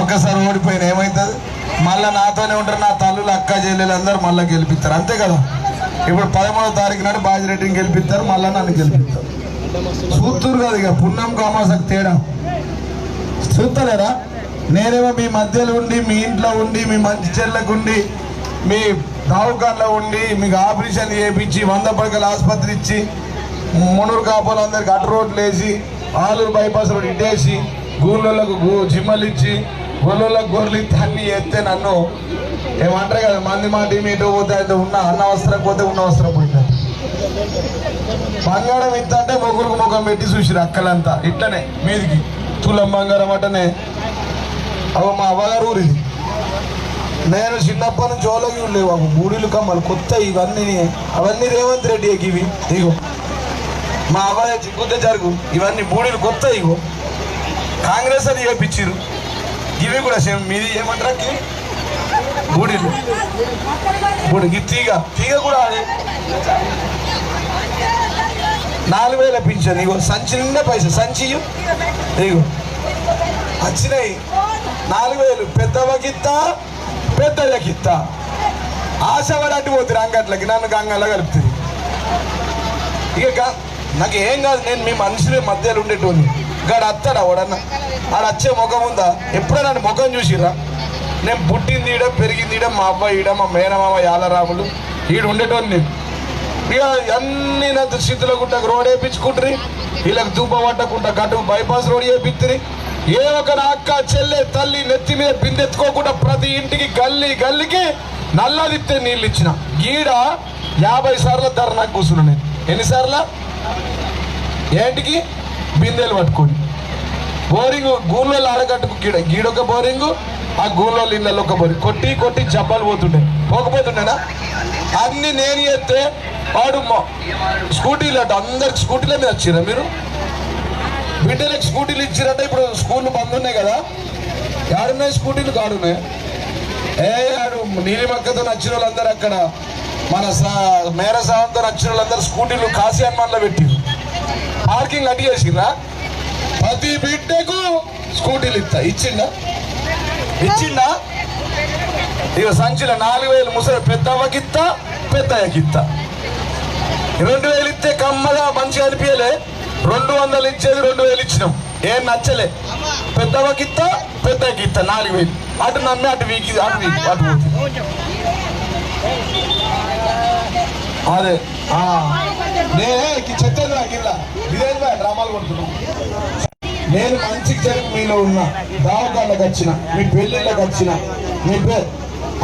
ఒక్కసారి ఓడిపోయిన ఏమవుతుంది మళ్ళీ నాతోనే ఉంటారు నా తల్లులు అక్క చెల్లెలు అందరూ మళ్ళీ గెలిపిస్తారు. అంతే కదా? ఇప్పుడు పదమూడో తారీఖు నాడు బాజిరెడ్డిని గెలిపిస్తారు మళ్ళీ నన్ను గెలిపిస్తారు. చూస్తురు కదా ఇక పుణ్యం కామాసకు తేడా. చూస్తలేరా నేనేమో మీ మధ్యలో ఉండి మీ ఇంట్లో ఉండి మీ మంచి చెల్లకు ఉండి మీ దావుకాన్లో ఉండి మీకు ఆపరేషన్ చేయించి వంద పడకల ఆసుపత్రి ఇచ్చి మునూరు కాపులందరికి అటు రోడ్లు వేసి ఆలూరు బైపాస్ రోడ్ ఇట్టేసి గూళ్ళకు జిమ్మలు ఇచ్చి గొల్లలకు గొర్రెలు తల్లి ఎత్తే నన్ను ఏమంటారు కదా మంది మాట మీటో పోతే అయితే ఉన్న అన్న పోతే ఉన్న అవసరం పోయింది. బంగారం ఇంత అంటే మొగురుకు ముఖం పెట్టి చూసిరు అక్కలంతా ఇట్లనే మీదికి. తులం బంగారం అంటేనే. అవ మా అవ్వగారు ఊరిది. నేను చిన్నప్పటి నుంచి ఓలోకి లేవు అవి మూడిలు కమ్మలు కొత్త ఇవన్నీ అవన్నీ రేవంత్ రెడ్డి ఇవి ఇగో. మా అబ్బాయి చిక్కుతే జరుగు ఇవన్నీ మూడిలు కొత్త ఇగో. కాంగ్రెస్ అని ఇవ్వపించారు ఇవి కూడా సేమ్ మీది ఏమంటారా? ఇవి? బూడీలు. బూడి తీగ. తీగ కూడా అది. నాలుగు వేల పింఛన్. ఇగో సంచి నిండా పైసలు. సంచి ఇగో. వచ్చినాయి. నాలుగు వేలు. పెద్దవకిత్త పెద్దలకిత్త ఆశవాడు అడ్డు పోతుంది అంగట్లకి. నన్ను గంగలో కలుపుతుంది ఇక నాకు ఏం కాదు. నేను మీ మనుషుల మధ్యలో ఉండేటోని. గాడు అత్తాడా వాడన్నా? ఆడ వచ్చే ముఖం ఉందా? ఎప్పుడో ముఖం చూసిరా నేను పుట్టింది ఈడ పెరిగింది ఈడ మా అబ్బాయి ఈడ మా మేనమామ యాలరాములు. ఈడు ఉండేటోని నేను. ఇక అన్ని నా స్థితిలో గుట్టకు రోడ్ వేయించుకుంటారు వీళ్ళకి దూప పట్టకుండా గట్టు బైపాస్ రోడ్ వేపిస్తుంది ఏ ఒక అక్క చెల్లె తల్లి నెత్తి మీద బిందెత్తుకోకుండా ప్రతి ఇంటికి గల్లీ గల్లీకి నల్లదిత్తే నీళ్ళు ఇచ్చిన. గీడ యాభై సార్లు ధర నాకు కూర్చున్నా నేను. ఎన్నిసార్లు? ఏంటికి? బిందెలు పట్టుకొని. బోరింగ్ గూళ్ళలో ఆడగట్టుకు గీడ గీడొక బోరింగ్ ఆ గూళ్ళో ఇళ్ళలో ఒక బోరింగ్. కొట్టి కొట్టి జబ్బాలు పోతుండే. పోకపోతుండేనా? అన్ని నేను చేస్తే వాడు మా- స్కూటీలు అట అందరికి స్కూటీలే మీద వచ్చిరా మీరు? బిడ్డలకు స్కూటీలు ఇచ్చిరట ఇప్పుడు స్కూళ్ళు బంద్ ఉన్నాయి కదా? ఆడున్నాయి స్కూటీలు? కాడున్నాయి. ఏ ఆడు నీలిమక్కతో నచ్చిన వాళ్ళందరూ అక్కడ మన సా- మేర సావంతో నచ్చిన వాళ్ళందరూ స్కూటీలు కాశీ హనుమాన్లో పెట్టిరు పార్కింగ్ అడ్డు చేసిర్రా ప్రతి బిడ్డకు స్కూటీలు ఇస్తా. ఇచ్చిండా? ఇచ్చిండా? ఇక సంచిలో నాలుగు వేలు ముసలి పెద్దవ్వకిత్తా పెద్దయ్యకిత్తా రెండు వేలు ఇస్తే కమ్మగా మంచిగా అనిపించలే. రెండు వందలు ఇచ్చేది రెండు వేలు ఇచ్చినాం. ఏం నచ్చలే. పెద్దవ్వకిత్తా పెద్దకిత్తా నాలుగు వేలు. అటు నమ్మి అటు వీకి అటు వీకి అటు పోతుంది అదే ఆ. నేనే చెత్తది కింద. ఇదేందా డ్రామాలు కొడుతున్నాం. నేను మంచికి జరిగి మీలో ఉన్నా. దావకాళ్ళకి వచ్చిన మీ పెళ్ళిళ్ళకి వచ్చిన. మీ పేరు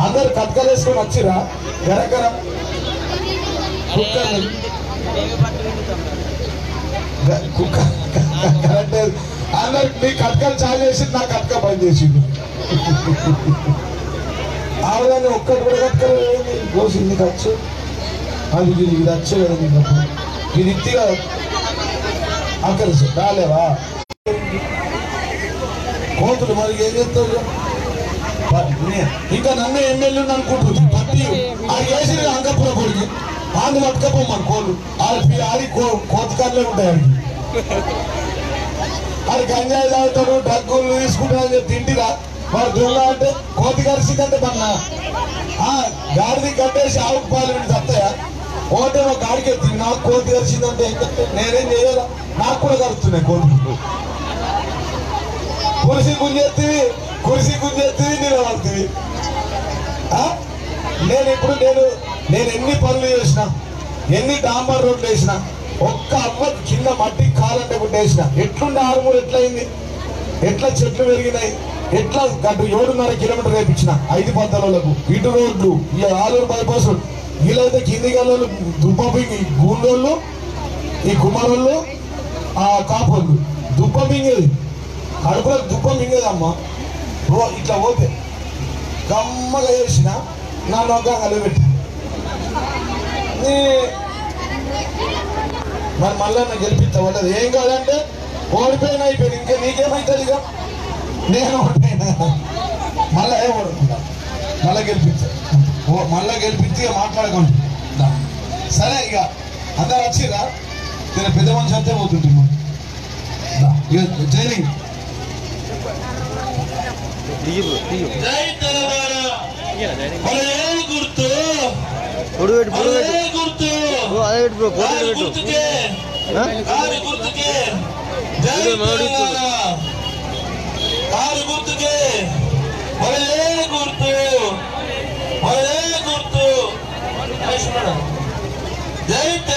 అందరు కట్కలేసుకొని వచ్చిరా? గరగర. కుక్కర్లు కుక్క. కరెక్ట్. అందరు మీ కట్కలు చాలు చేసి నా కట్క బంద్ చేసిండు ఆవిడ ఒక్కటి కూడా కట్కలు పోసింది ఖర్చు. అది ఇది ఇది వచ్చే కదా నీకు ఇది ఇత్తి కదా రాలేవా? కోతులు మరి ఏం చేస్తారు ఇంకా నన్ను ఎమ్మెల్యే అనుకుంటుంది. పత్తి అది వేసి అంకపుర కొడుకు. ఆంధ్ర పట్టుకపోమ్మను కోళ్ళు. ఆడి ఆడి కో- కోతకాలే ఉంటాయి ఆడికి. అది గంజాయి తాగుతాడు డగ్గులు తీసుకుంటాడు తింటిరా. వాడు దొంగ అంటే కోతి కరిసిందంటే మన గాడిది కట్టేసి ఆవుకు పాలు తప్పయా తస్తాయా ఒకటేమో గాడికి ఎత్తి నాకు కోతి కరిసిందంటే నేనేం చేయాల నాకు కూడా కలుగుతున్నాయి కోతి కురిసి గుంజెత్తివి కురిసి గుంజెత్తివి నిలబడుతుంది నేను ఇప్పుడు నేను నేను ఎన్ని పనులు చేసిన ఎన్ని డాంబర్ రోడ్లు వేసిన ఒక్క అవ్వ కింద మట్టి కాలంటే కొట్టేసిన ఎట్లుండే ఆరుమూరు ఎట్లయింది? ఎట్లా చెట్లు పెరిగినాయి? ఎట్లా గంట ఏడున్నర కిలోమీటర్ వేపించిన ఐదు పంతలకు ఇటు రోడ్లు ఇలా ఆలూరు బైపాస్ రోడ్లు వీళ్ళైతే కింది గల్లోళ్ళు దుబ్బపింగి గూండోళ్ళు ఈ కుమారుళ్ళు ఆ కాపోళ్ళు దుబ్బ మింగేది. కడుపులో దుబ్బ మింగేదమ్మా. రో ఇట్లా పోతే గమ్మగా చేసిన నా నొగ్గంగా కలిపెట్టి మరి మళ్ళా నాకు గెలిపిస్తా ఏం కాదంటే ఓడిపోయిన అయిపోయింది. ఇంకా నీకేమైతుంది ఇక నేను ఓడిపోయినా. మళ్ళా ఏం ఓడుకుంటా మళ్ళీ గెలిపించా మళ్ళా గెలిపించి మాట్లాడుకోండి. సరే ఇక అందరు వచ్చిరా నేను పెద్ద మనిషి అంతే పోతుంటున్నాను ఇక జైనింగ్ జై తెలంగాణ. ఒరే గుర్తు. గుర్తు. అదే పెట్టు పెట్టు. గుర్తుకే. ఆ? కారు గుర్తుకే జై ఇదిగో మామిడి తెలంగాణ కారు గుర్తుకే ఒరే గుర్తు ఒరే గుర్తు లక్ష్మణ జై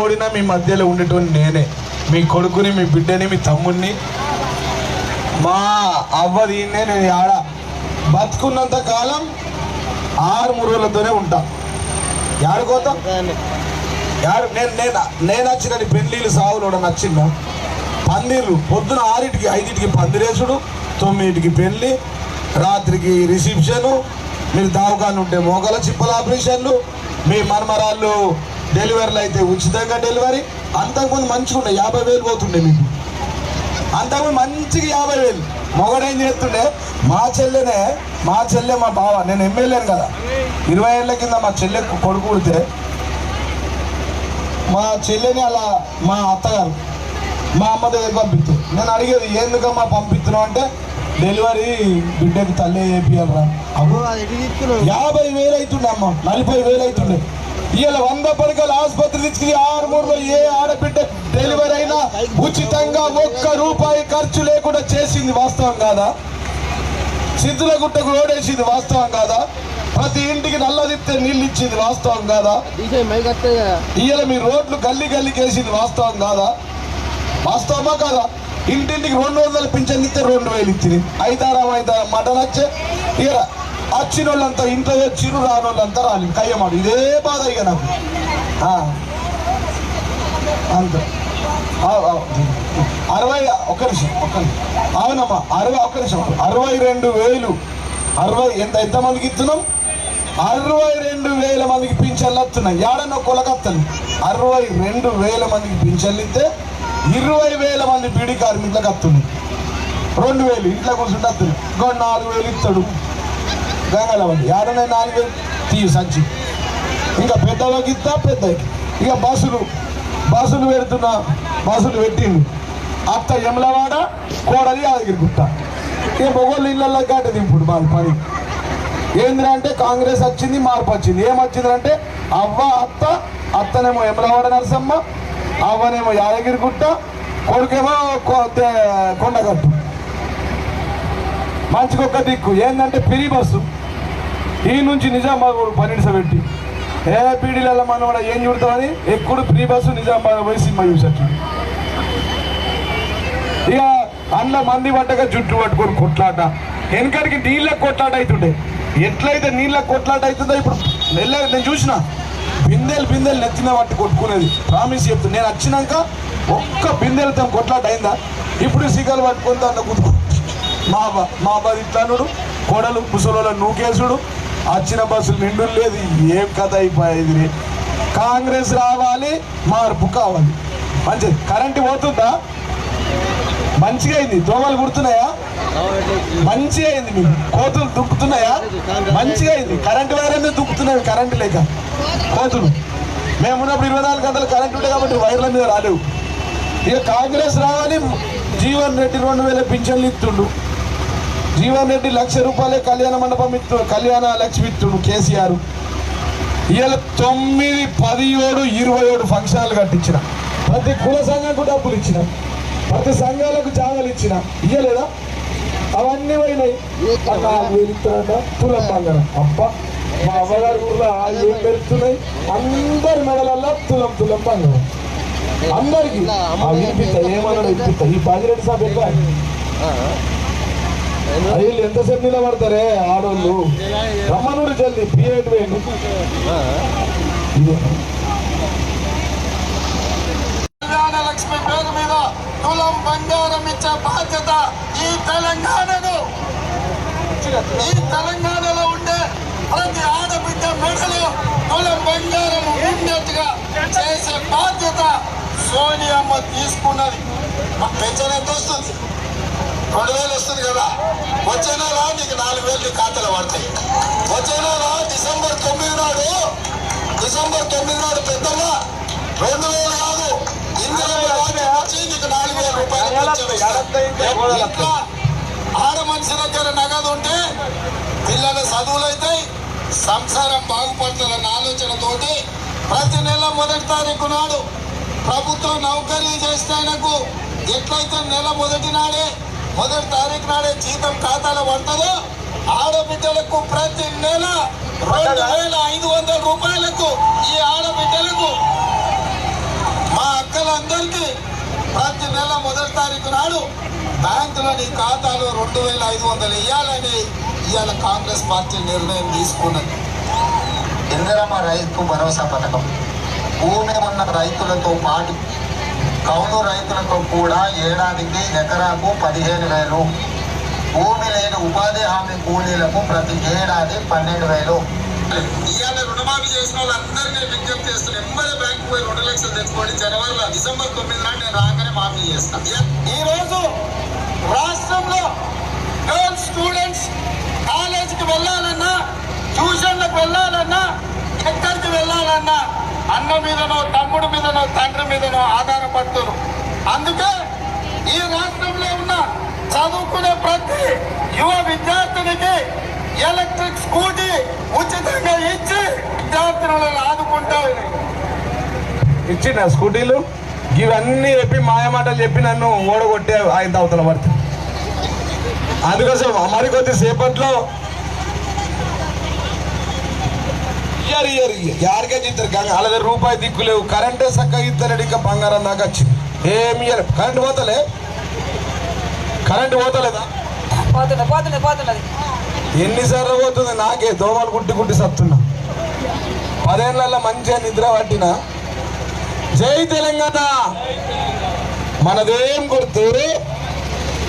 ఓడినా మీ మధ్యలో ఉండేటువంటి నేనే. మీ కొడుకుని మీ బిడ్డని మీ తమ్ముడిని మా అవ్వ దీన్నే నేను ఆడ బతుకున్నంత కాలం ఆరు మురుగులతోనే ఉంటా. యాడుకోతాం యాడు నేను నేను నేను వచ్చిన పెళ్ళిళ్ళు సావులు నచ్చిందా పందిర్లు. పొద్దున ఆరింటికి ఐదింటికి పందిరేసుడు తొమ్మిదింటికి పెళ్ళి రాత్రికి రిసెప్షను మీరు దావకాలు ఉంటే మోగల చిప్పల ఆపరేషన్లు మీ మన్మరాళ్ళు డెలివరీలు అయితే ఉచితంగా డెలివరీ. అంతకుముందు మంచిగా ఉండే యాభై వేలు పోతుండే మీకు. అంతకుముందు మంచిగా యాభై వేలు. మొగడేం చేస్తుండే మా చెల్లెనే మా చెల్లె మా బావ నేను ఎమ్మెల్యేను కదా. ఇరవై ఏళ్ళ కింద మా చెల్లె కొడుకు మా చెల్లెని అలా మా అత్తగారు మా అమ్మ దగ్గర పంపిస్తుంది నేను అడిగేది ఎందుకమ్మా పంపిస్తున్నావు అంటే డెలివరీ బిడ్డకి తల్లి చేపియాలరా యాభై వేలు అవుతుండే అమ్మ నలభై వేలు అవుతుండే ఇవాళ వంద పడకల ఆసుపత్రి తీసుకుని ఆరు మూడులో ఏ ఆడబిడ్డ డెలివరీ అయినా ఉచితంగా ఒక్క రూపాయి ఖర్చు లేకుండా చేసింది వాస్తవం కాదా? సిద్ధులగుట్టకు రోడేసింది వాస్తవం కాదా? ప్రతి ఇంటికి నల్ల తిప్పితే నీళ్ళు ఇచ్చింది వాస్తవం కాదా? ఇవాళ మీ రోడ్లు గల్లీ గల్లీకి వేసింది వాస్తవం కాదా? వాస్తవమా కాదా? ఇంటింటికి రెండు వందలు పింఛన్ ఇస్తే రెండు వేలు ఇచ్చింది. ఐదారం ఐదారం మటన్ వచ్చే. ఇక వచ్చిన వాళ్ళంతా ఇంట్లో చిరు రాని వాళ్ళంతా రాలి. కయ్యమాడు. ఇదే బాధ ఇక నాకు. అంత. అరవై ఒక్క నిమిషం ఒక్క అవునమ్మా అరవై ఒక్క నిమిషం. అరవై రెండు వేలు. అరవై ఎంత ఎంతమందికి ఇస్తున్నాం? అరవై రెండు వేల మందికి పింఛన్లు వస్తున్నాయి. ఏడన్నా కొలకత్తలు. అరవై రెండు వేల మందికి పింఛన్లు ఇస్తే ఇరవై వేల మంది బీడీ కార్మికులకు వస్తున్నాయి. రెండు వేలు. ఇంట్లో కూర్చుంటే వస్తుంది ఇంకో నాలుగు వేలు ఇస్తాడు. గంగలవల్లి ఏడన్నా నాలుగు వేలు సంచి. ఇంకా పెద్దవాళ్ళకి ఇద్దా పెద్దకి ఇక బస్సులు బస్సులు పెడుతున్న బస్సులు పెట్టిండు. అత్త యమలవాడ కోడలి యాదగిరిగుట్ట. ఇక మొగోళ్ళు ఇళ్ళల్లో గడ్డ దింపుడు మాది పని. ఏంద్రా అంటే కాంగ్రెస్ వచ్చింది మార్పు వచ్చింది. ఏమొచ్చింది అంటే అవ్వ అత్త అత్తనేమో యమలవాడ నరసమ్మ అవ్వనేమో యాదగిరిగుట్ట కొడుకేమో కొ- తే- కొండగట్టు. మంచికొక్క దిక్కు. ఏంటంటే పిరి బస్సు. ఈ నుంచి నిజామాబాద్ పనిడిసబెట్టి ఏ పీడీలలో మనం కూడా ఏం చూడతామని ఎప్పుడు ఫ్రీ బస్సు నిజామాబాద్ పోయి సినిమా చూసచ్చు ఇక అందులో మంది పట్టగా జుట్టు పట్టుకొని కొట్లాట. వెనకడికి నీళ్ళకి కొట్లాట అవుతుండే. ఎట్లయితే నీళ్ళ కొట్లాట అవుతుందో ఇప్పుడు నెల్ల నేను చూసిన. బిందెలు బిందెలు నెత్తిన పట్టి కొట్టుకునేది. ప్రామిస్ చెప్తుంది నేను వచ్చినాక ఒక్క బిందెలతో కొట్లాట అయిందా? ఇప్పుడు సిగలు పట్టుకొని అన్న కుదుకు మా అబ్బ మా బాధ ఇట్లానుడు కోడలు ముసలోళ్ళ నూకేసుడు వచ్చిన బస్సులు నిండు లేదు ఏం కథ అయిపోయేది కాంగ్రెస్ రావాలి మార్పు కావాలి. మంచిది కరెంటు పోతుందా? మంచిగా అయింది. దోమలు కుడుతున్నాయా మంచిగా అయింది మీకు. కోతులు దుక్కుతున్నాయా? మంచిగా అయింది. కరెంటు వైర్లన్నీ దుక్కుతున్నాయి కరెంటు లేక. కోతులు. మేము ఉన్నప్పుడు ఇరవై నాలుగు గంటలు కరెంటు ఉండే కాబట్టి వైర్ల మీద రాలేవు. ఇక కాంగ్రెస్ రావాలి జీవన్ రెడ్డి రెండు వేల పింఛన్లు ఇస్తుండు. జీవన్ రెడ్డి లక్ష రూపాయలే కళ్యాణ మండపం ఇత్తు కళ్యాణ లక్ష్మి ఇత్తుడు కేసీఆర్. ఇవాళ తొమ్మిది పది ఏడు ఇరవై ఏడు ఫంక్షన్లు కట్టించిన. ప్రతి కుల సంఘంకు డబ్బులు ఇచ్చిన. ప్రతి సంఘాలకు జాగాలు ఇచ్చిన. ఇయ్యలేదా? అవన్నీ పోయినాయి. తులం బంగారం. అబ్బా మా అమ్మగారు ఊర్లో ఆ ఏం పెరుగుతున్నాయి? అందరి మెడలల్లో తులం తులం బంగారం. అందరికి. వినిపిస్తా ఏమన్నా వినిపిస్తా ఈ బాజిరెడ్డి సాబ్ ఎట్లా? వీళ్ళు ఎంతసేపు నిలబడతారే ఆడోళ్ళు? రమ్మనూరు జల్ది పిఎడ్ వేయండి. ఇదే పేరు మీద కులం బంగారం ఇచ్చే బాధ్యత ఈ తెలంగాణను. ఈ తెలంగాణలో ఉండే ప్రతి ఆడబిడ్డ మెడలో కులం బంగారం ఉండేట్టుగా చేసే బాధ్యత సోనియమ్మ తీసుకున్నది. మా పెన్షన్ ఎంత వస్తుంది? రెండు వేలు వస్తుంది కదా. వచ్చే నెల నీకు నాలుగు వేలు నీ ఖాతాలో పడతాయి. వచ్చే నెల డిసెంబర్ తొమ్మిది నాడు డిసెంబర్ తొమ్మిది నాడు పెద్దమ్మ రెండు వేలు కాదు. వచ్చి నీకు నాలుగు వేల రూపాయలు. ఇట్లా ఆడ మనిషి దగ్గర నగదు ఉంటే పిల్లల చదువులు అవుతాయి సంసారం బాగుపడుతుందన్న ఆలోచనతోటి ప్రతి నెల మొదటి తారీఖు నాడు ప్రభుత్వం నౌకరీ చేస్తే ఆయనకు ఎట్లయితే నెల మొదటి నాడే మొదటి తారీఖు నాడే జీతం ఖాతాలో పడుతుందో ఆడబిడ్డలకు ప్రతి నెల రెండు వేల ఐదు వందల రూపాయలకు ఈ ఆడబిడ్డలకు మా అక్కలందరికీ ప్రతి నెల మొదటి తారీఖు నాడు బ్యాంకులోని ఖాతాలో రెండు వేల ఐదు వందలు ఇవ్వాలని ఇవాళ కాంగ్రెస్ పార్టీ నిర్ణయం తీసుకున్నది. ఇందిరమ్మ రైతు భరోసా పథకం. భూమి ఉన్న రైతులతో పాటు కౌలు రైతులకు కూడా ఏడాదికి ఎకరాకు పదిహేను వేలు. భూమి లేని ఉపాధి హామీ కూలీలకు ప్రతి ఏడాది పన్నెండు వేలు. ఇవాళ రుణమాఫీ చేసిన వాళ్ళందరినీ నేను విజ్ఞప్తి చేస్తున్నా. ఎంబడే బ్యాంకు పోయి రెండు లక్షలు తెచ్చుకోండి జనవరిలో డిసెంబర్ తొమ్మిది నాడు నేను రాగానే మాఫీ చేస్తాను ఈ రోజు రాష్ట్రంలో గర్ల్స్ స్టూడెంట్స్ కాలేజీకి వెళ్ళాలన్నా ట్యూషన్లకు వెళ్ళాలన్నా ఎక్కడికి వెళ్ళాలన్నా అన్న మీదనో తమ్ముడు మీదనో తండ్రి మీదనో ఆధారపడుతున్నారు అందుకే ఈ రాష్ట్రంలో ఉన్న చదువుకునే ప్రతి యువ విద్యార్థినికి ఎలక్ట్రిక్ స్కూటీ ఉచితంగా ఇచ్చి విద్యార్థులను ఆదుకుంటా ఇచ్చిన స్కూటీలు? ఇవన్నీ చెప్పి మాయమాటలు చెప్పి నన్ను ఓడగొట్టే ఆయన అవతల పడుతుంది. అందుకోసం మరికొద్ది సేపట్లో కానీ అలాగే రూపాయి దిక్కు లేవు. కరెంటే చక్కగా ఇద్దరు ఇంకా బంగారం దాకా వచ్చింది. ఏమి కరెంట్ పోతలే? కరెంట్ పోతలేదా? పోతున్నది ఎన్నిసార్లు పోతుంది? నాకే దోమలు కుట్టి కుట్టి సత్తున్నా. పదేళ్ళల్లో మంచిగా నిద్ర పట్టిన? జై తెలంగాణ! మనదేం గుర్తు?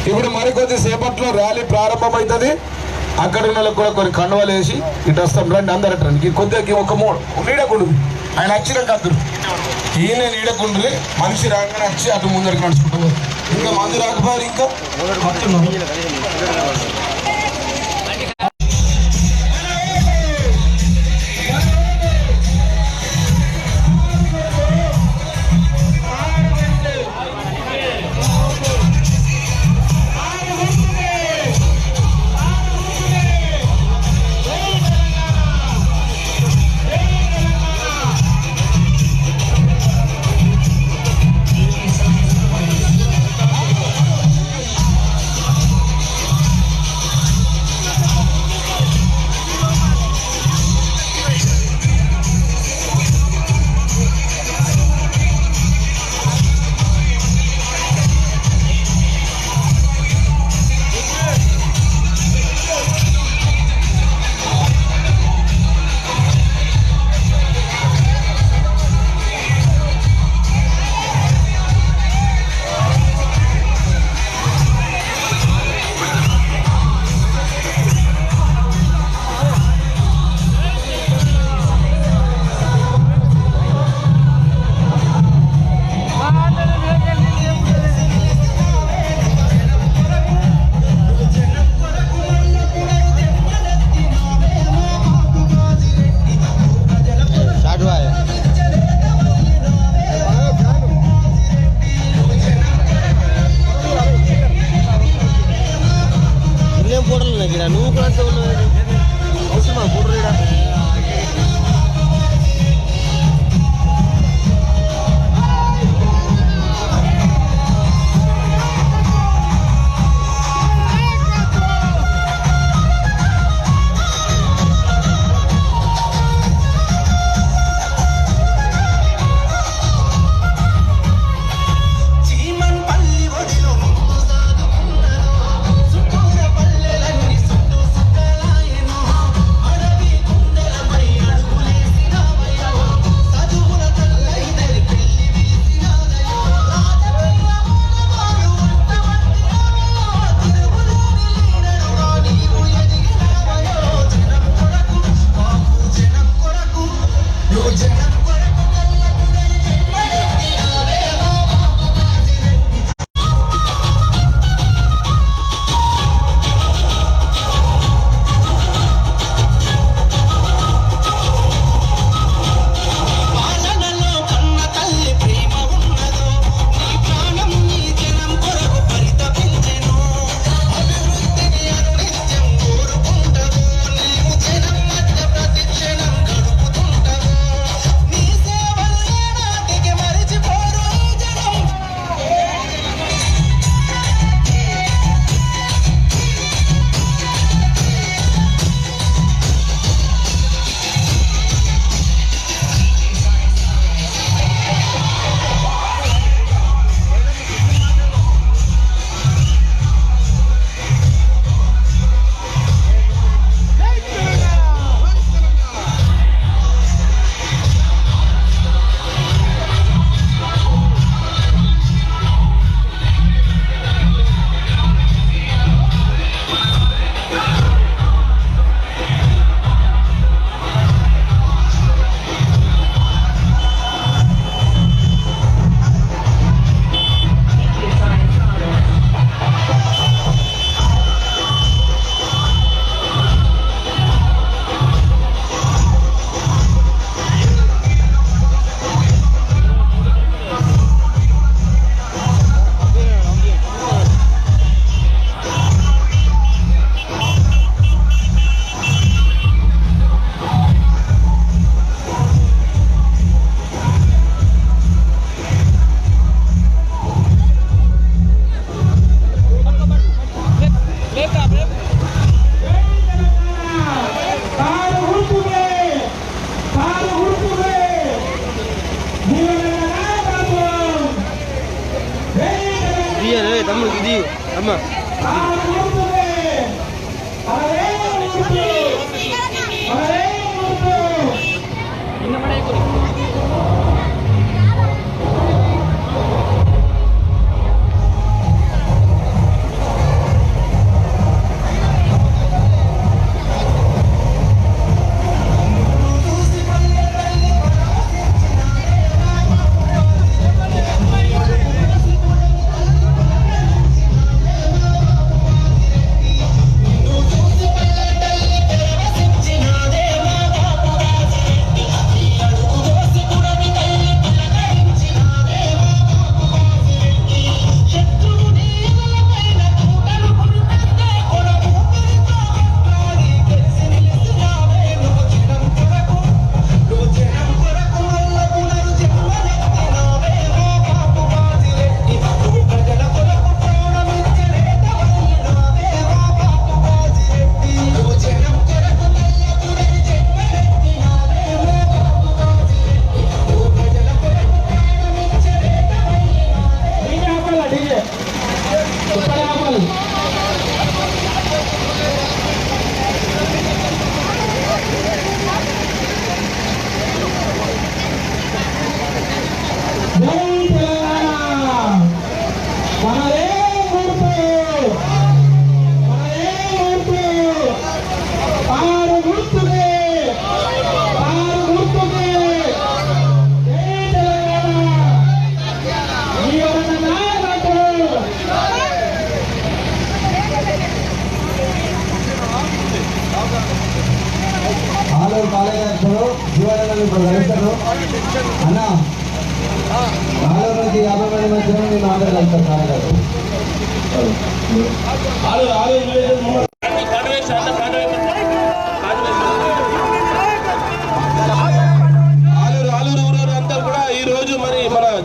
ఇప్పుడు మరికొద్ది సేపట్లో ర్యాలీ ప్రారంభమవుతుంది. అక్కడ ఉన్న వాళ్ళకి కూడా కొన్ని కండువలు వేసి ఇటు వస్తాం రండి అందరు రండి. కొద్దిగా ఒక మూడు. నీడకుండు ఆయన వచ్చిన కద్దురు ఈయన నీడకుండ్రి మనిషి రాగానే వచ్చి అటు ముందరికి నడుచుకుంటాం ఇంకా మందు రాకపోయారు ఇంకా?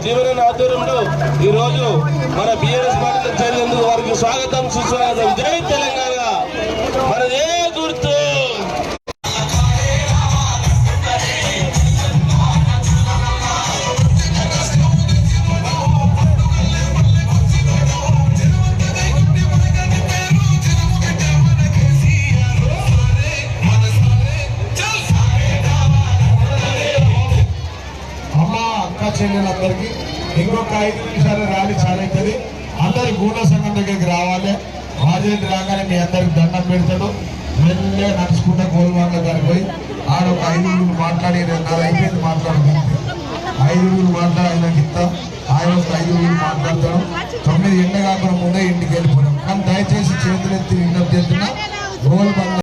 జీవన ఆధ్వర్యంలో ఈ రోజు మన బిఆర్ఎస్ పార్టీ చేరినందుకు వారికి స్వాగతం సుస్వాగతం. అక్క అందరికీ ఇంకొక ఐదు నిమిషాలు ర్యాలీ చాలా అవుతుంది అందరు గూడ సంఘం దగ్గరికి రావాలి. రాజేంద్ర రాగానే మీ అందరికి దండం పెడతాడు. మెల్లగా నడుచుకుంటా గోల్వాళ్ళ గారికి పోయి ఆడ ఒక ఐదుగురు మాట్లాడి నాది అయిపోయింది మాట్లాడుతుంది ఐదుగురు మాట్లాడిన ఆయనకి ఆయన ఒక ఐదుగురు మాట్లాడతాడు. తొమ్మిది ఎండ కాకుండా ముందే ఇంటికి వెళ్ళిపోయాం కానీ దయచేసి చేతులెత్తి విజ్ఞప్తి చేస్తున్నా గోల్బంద